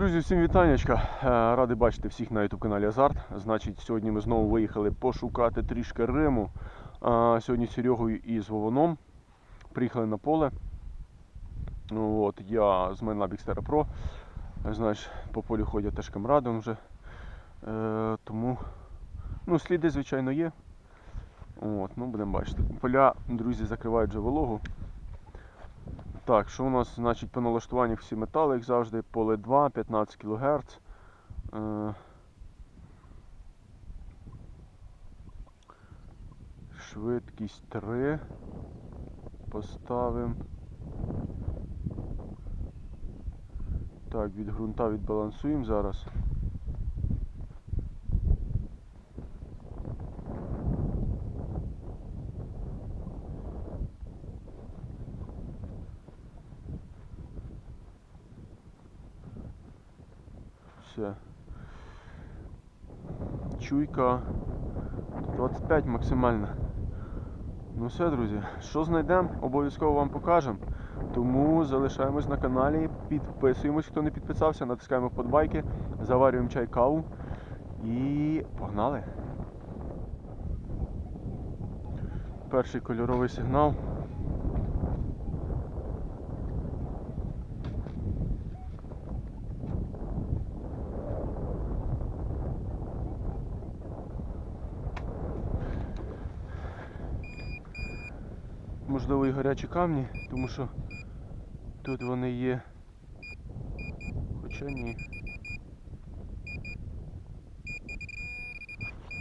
Друзі, всім вітаннячка. Е, Радий бачити всіх на YouTube каналі Азарт. Значить, сьогодні ми знову виїхали пошукати трішки Риму. Сьогодні з Серегою і з Вованом приїхали на поле. Ну, от, я з мене Бікстера Pro. Знаєш, по полю ходять теж камрадом вже. Е, тому ну, сліди, звичайно, є. От, ну, будемо бачити. Поля, друзі, закривають вже вологу. Так, що у нас значить по налаштуваннях всі метали, як завжди, поле 2, 15 кГц. Швидкість 3. Поставимо. Так, від ґрунта відбалансуємо зараз. Все. Чуйка 25 максимально. Ну все, друзі, що знайдемо, обов'язково вам покажемо. Тому залишаємось на каналі, підписуємось, хто не підписався, натискаємо вподобайки, заварюємо чай каву і погнали. Перший кольоровий сигнал. Можливо і гарячі камні, тому що тут вони є. Хоча ні.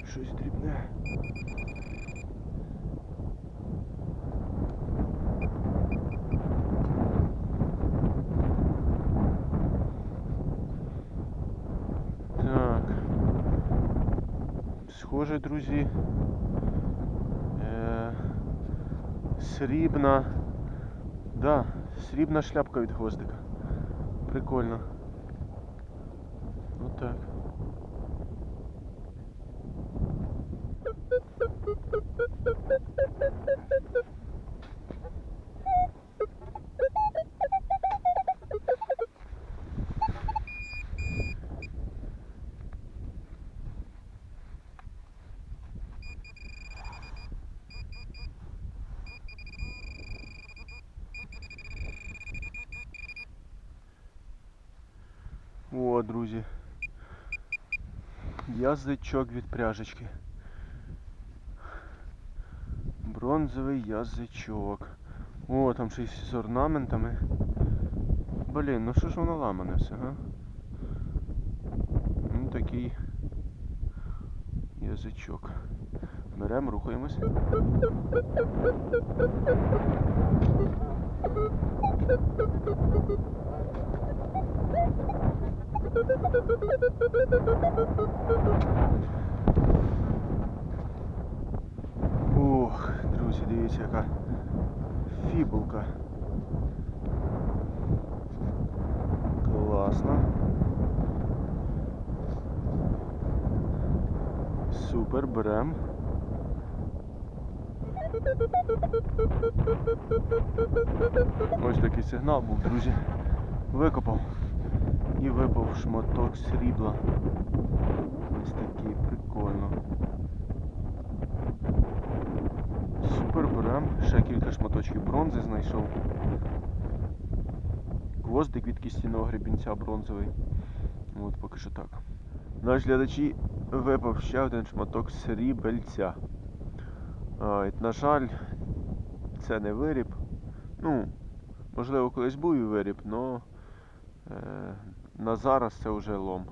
Щось дрібне. Схоже, друзі. Срібна. Да, срібна шляпка від гвоздика. Прикольно. Отак. О, друзі. Язичок від пряжечки. Бронзовий язичок. О, там й з орнаментами. Блін, ну що ж воно ламане все, га? Ну такий язичок. Беремо, рухаємось. Ох, друзі, дивіться, яка фібулка. Класно. Супер, берем. Ось такий сигнал був, друзі. Викопав. І випав шматок срібла. Ось такий, прикольно. Супер берем. Ще кілька шматочків бронзи знайшов. Гвоздик від кістяного гребінця бронзовий. От поки що так. Наш глядачі випав ще один шматок срібельця. А, на жаль, це не виріб. Ну, можливо, колись був і виріб, але е, на зараз це вже лом.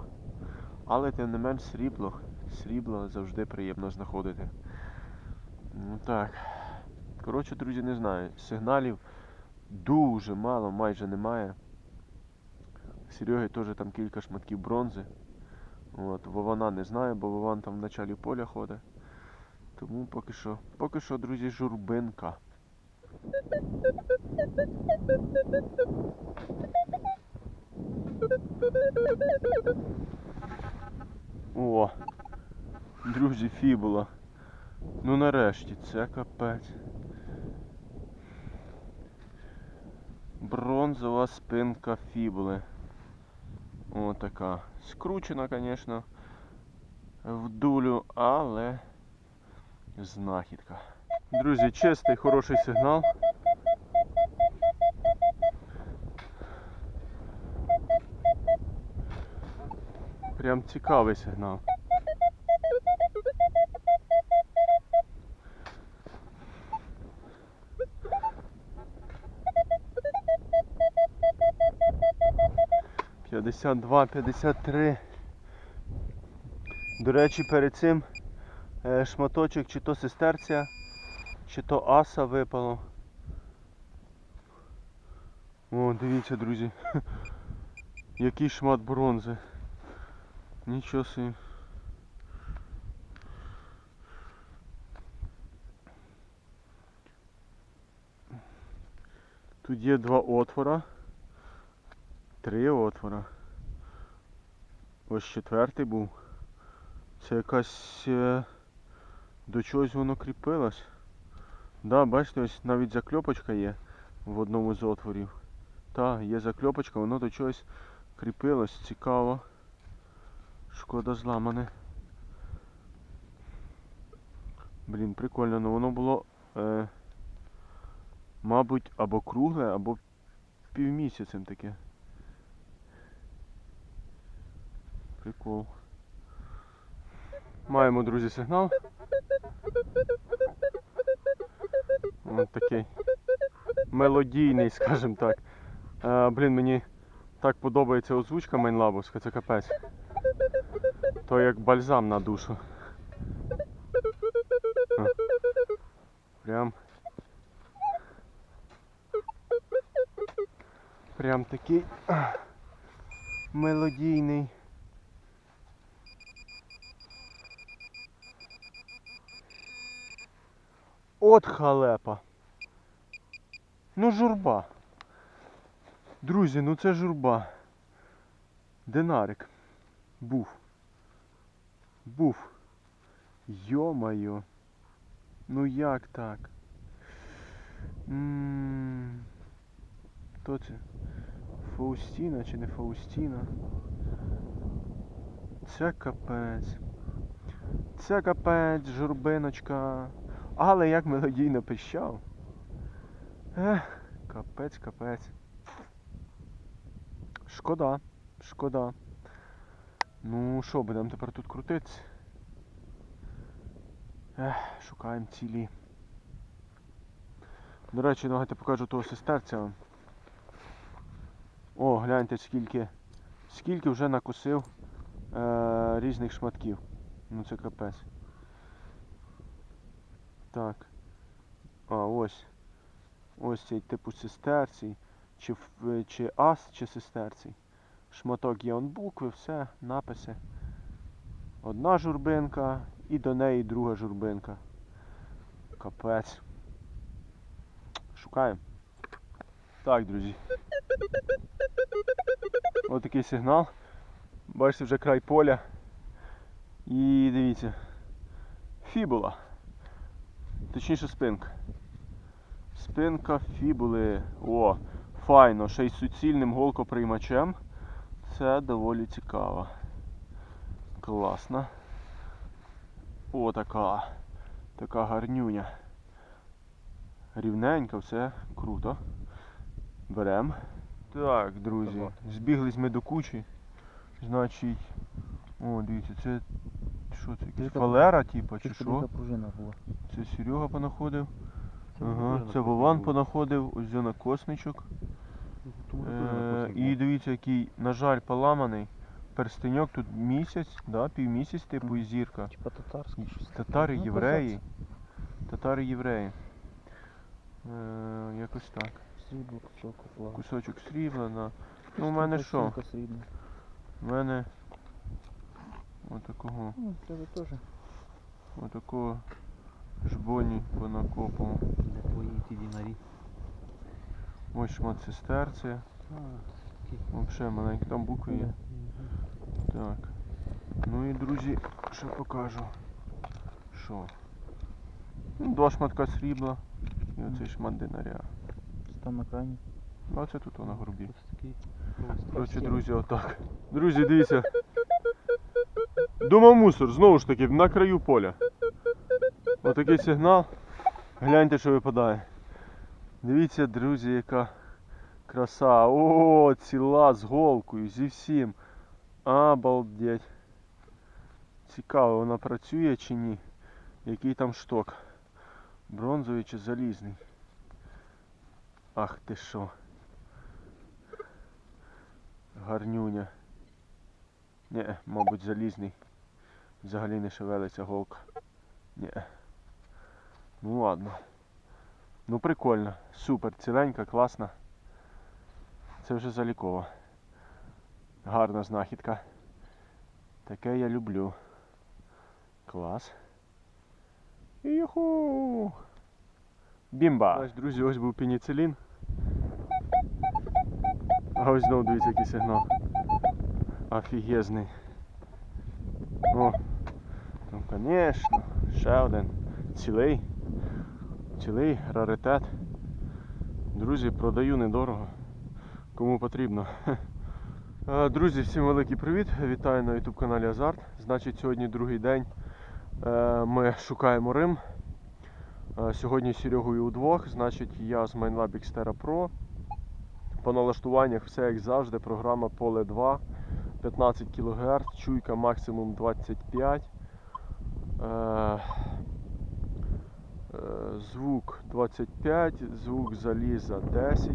Але тим не менш срібло. Срібло завжди приємно знаходити. Ну так. Коротше, друзі, не знаю. Сигналів дуже мало, майже немає. Сереги теж там кілька шматків бронзи. От, Вована не знаю, бо Вован там в началі поля ходить. Тому поки що, поки що, друзі, журбинка. О, друзі, фібула. Ну нарешті, це капець. Бронзова спинка фібули. Отака. Скручена, звісно, в дулю, але знахідка. Друзі, чистий, хороший сигнал. Прям цікавий сигнал. П'ятдесят два, п'ятдесят три. До речі, перед цим е, шматочок чи то сестерця, чи то аса випало. О, дивіться, друзі. Який шмат бронзи. Нічого собі. Тут є два отвора. Три отвора. Ось четвертий був. Це якась е, до чогось воно кріпилось. Да, бачите, ось навіть закльопочка є в одному з отворів. Так, є закльопочка, воно до чогось кріпилось, цікаво. Шкода зламане. Блін, прикольно, ну воно було, е, мабуть, або кругле, або півмісяцем таке. Прикол. Маємо, друзі, сигнал. Ось такий мелодійний, скажімо так. Е, блін, мені так подобається озвучка мейнлабовська, це капець. То як бальзам на душу. Прям. Прям такий мелодійний. От халепа. Ну журба. Друзі, ну це журба. Динарик. Був. Був. Йо-моє. Ну як так? Хто це? Фаустіна чи не Фаустіна? Це капець. Це капець, журбиночка. Але як мелодійно пищав. Ех, капець, капець. Шкода, шкода. Ну що, будемо тепер тут крутитися? Ех, шукаємо цілі. До речі, давайте покажу того сестерця. О, гляньте скільки. Скільки вже накусив е, різних шматків. Ну це капець. Так. А, ось. Ось цей типу сестерцій. Чи, чи ас, чи сестерцій. Шматок є он букви, все, написи. Одна журбинка і до неї друга журбинка. Капець. Шукаємо. Так, друзі. Ось такий сигнал. Бачите, вже край поля. І дивіться. Фібула. Точніше спинка. Спинка фібули. О, файно, ще й суцільним голкоприймачем. Це доволі цікаво. Класно. О, така. Така гарнюня. Рівненько, все круто. Берем. Так, друзі, збіглись ми до кучі. Значить. О, дивіться, це. Що це? Якась фалера, типа, чи що? Це Серега понаходив. Це Ага, це. Вован понаходив, ось на космичок. Е, і дивіться, який, на жаль, поламаний. Перстеньок тут місяць, да, півмісяць, типу, і зірка. Типа татарський щось. Татари, Ну, євреї. Татари євреї. Е, якось так. Срібло, кусок опла. Кусочок срібла на. Ну, у мене що? Срібна. У мене отакого, Ну, тебе теж. отакого жбоні понакопав. Для твої ті дінарі. Ось шмат сестерці. Взагалі маленькі, там букви є. Так. Ну і друзі, ще покажу. Що? Ну, два шматка срібла і оцей шмат динаря. Це Там на крайні. Ну, а це тут на горбі. Коротше, друзі, отак. Друзі, дивіться. Дома мусор, знову ж таки, на краю поля. Отакий сигнал. Гляньте, що випадає. Дивіться, друзі, яка краса. О, ціла з голкою, зі всім. Обалдеть. Цікаво, вона працює чи ні. Який там шток. Бронзовий чи залізний. Ах ти що. Гарнюня. Ні, мабуть, залізний. Взагалі не шевелиться голка. Ні. Ну ладно. Ну прикольно. Супер, ціленька, класна. Це вже заліково. Гарна знахідка. Таке я люблю. Клас. Юху! Бімба! Ось, друзі, ось був пеніцилін. А ось знову дивіться, який сигнал. Офігезний. О, ну звісно, ще один. Цілий. Цілий раритет. Друзі, продаю недорого. Кому потрібно. Е, Друзі, всім великий привіт! Вітаю на YouTube каналі Азарт. Значить, сьогодні другий день е, ми шукаємо Рим. Е, Сьогодні з Серегою удвох. Значить, я з MineLab Xterra Pro. По налаштуваннях все як завжди. Програма Поле 2, 15 кГц, чуйка максимум 25. Звук 25, звук заліза 10.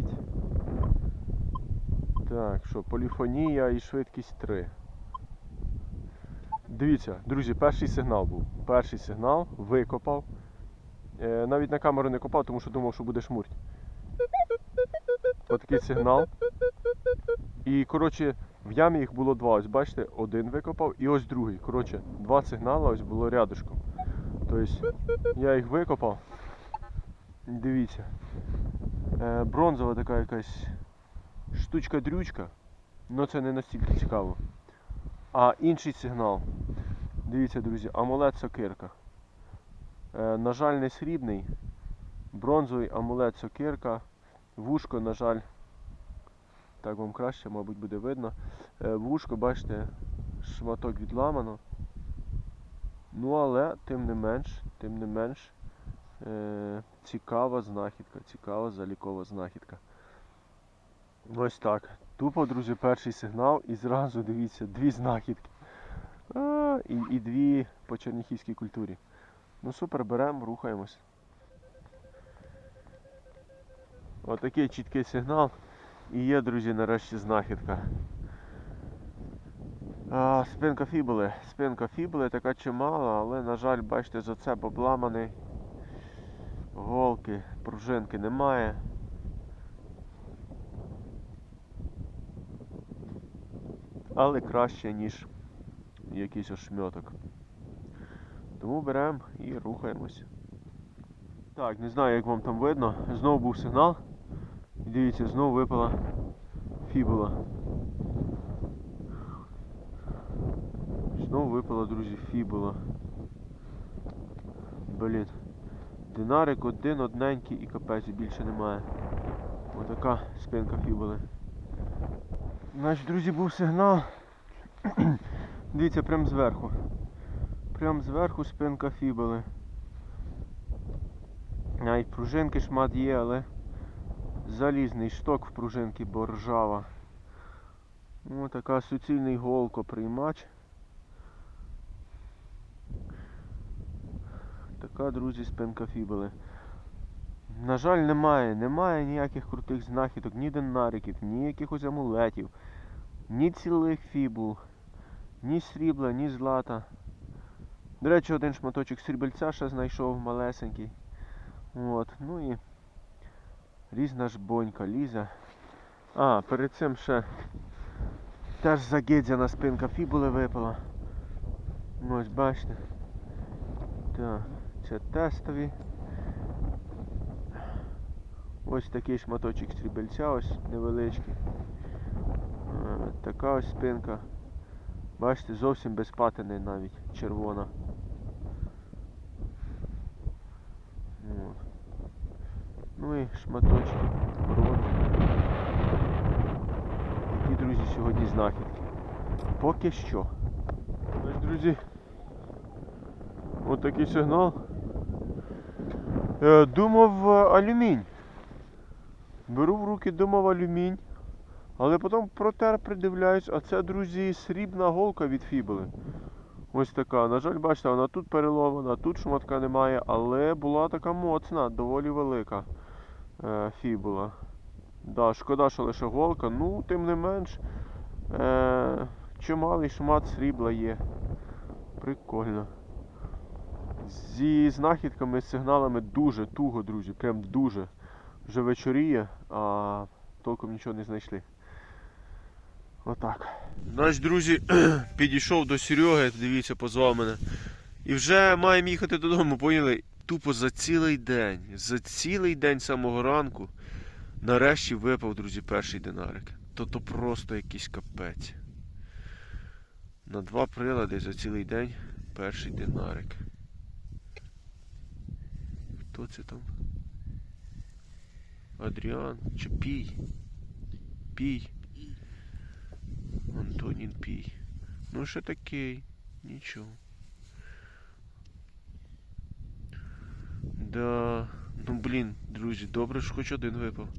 Так, що, поліфонія і швидкість 3. Дивіться, друзі, перший сигнал був. Перший сигнал викопав. Е, навіть на камеру не копав, тому що думав, що буде шмурть. Отакий сигнал. І, коротше, в ямі їх було два. Ось бачите, один викопав і ось другий. Коротше, два сигнали ось було рядышком. Тобто я їх викопав. Дивіться. Е, бронзова така якась штучка-дрючка. але це не настільки цікаво. А інший сигнал. Дивіться, друзі, амулет сокирка. Е, на жаль, не срібний. Бронзовий амулет сокирка. Вушко, на жаль, так вам краще, мабуть, буде видно. Е, вушко, бачите, шматок відламано. Ну, але тим не менш, тим не менш, е, цікава знахідка, цікава залікова знахідка. Ось так. Тупо, друзі, перший сигнал і зразу дивіться, дві знахідки. А, і, і дві по черніхівській культурі. Ну супер, беремо, рухаємось. Отакий чіткий сигнал. І є, друзі, нарешті знахідка. Спинка фібули. Спинка фібули така чимала, але, на жаль, бачите, за це обламаний. Голки, пружинки немає. Але краще, ніж якийсь ошмьоток. Тому беремо і рухаємось. Так, не знаю, як вам там видно. Знову був сигнал. Дивіться, знову випала фібула. Знову випала, друзі, фібула. Блін. Динарик один одненький і капець, більше немає. Отака спинка фібули. Значить, друзі, був сигнал. Дивіться, прямо зверху. Прямо зверху спинка фібули. Навіть пружинки шмат є, але залізний шток в пружинки, бо ржава. Ось така суцільний голкоприймач. Така, друзі, спинка фібули. На жаль, немає. Немає ніяких крутих знахідок, ні динариків, ні якихось амулетів, ні цілих фібул, ні срібла, ні злата. До речі, один шматочок срібельця ще знайшов малесенький. От, ну і різна ж бонька лізе. А, перед цим ще теж загидзяна спинка фібули випала. Ось бачите. Так, це тестові. Ось такий шматочок срібельця, ось невеличкий. Е, Така ось спинка. Бачите, зовсім без патини навіть червона. От. Ну і шматочки бронзи. такі, друзі, сьогодні знахідки. Поки що. Друзі. Ось такий сигнал. Е, думав е, алюмінь. Беру в руки, думав алюмінь. Але потім протер придивляюсь, а це, друзі, срібна голка від фібули. Ось така. На жаль, бачите, вона тут переломана, тут шматка немає, але була така моцна, доволі велика е, фібула. Да, шкода, що лише голка, ну, тим не менш, е, чималий шмат срібла є. Прикольно. Зі знахідками, з сигналами дуже туго, друзі, прям дуже. Вже вечоріє, а толком нічого не знайшли. Отак. Наш друзі підійшов до Сереги, дивіться, позвав мене. І вже маємо їхати додому, поняли? Тупо за цілий день. За цілий день самого ранку. Нарешті випав, друзі, перший динарик. То то просто якийсь капець. На два прилади за цілий день перший динарик. Хто це там? Адріан чи Пій? Пій. Антонін Пій. Ну ще такий. Нічого. Да. Ну блін, друзі, добре, що хоч один випав.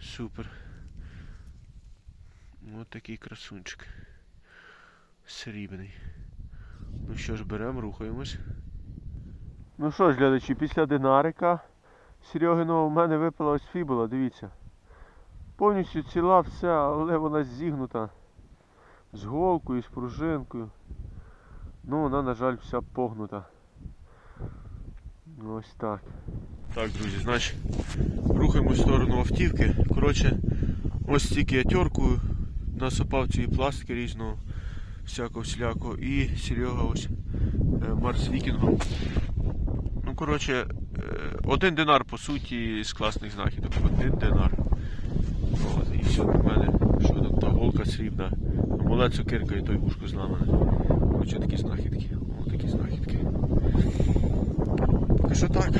Супер. Ось такий красунчик. Срібний. Ну що ж, беремо, рухаємось. Ну що ж, глядачі, після динарика Серегиного в мене випала ось фібула, дивіться. Повністю ціла вся, але вона зігнута. З голкою, з пружинкою. Ну, вона, на жаль, вся погнута. Ну, Ось так. Так, друзі, значить, рухаємось в сторону автівки. Коротше, ось тільки я тьоркою насипав цієї пластики різного, всякого всілякого. І Серега ось е, Марс Вікінгом. Коротше, е, один динар, по суті, з класних знахідок. Один динар. От, і все в мене. Що там та голка срібна. Амулет, цукерка і той вушко зламане. Коротше, такі знахідки. О, такі знахідки. Поки що так.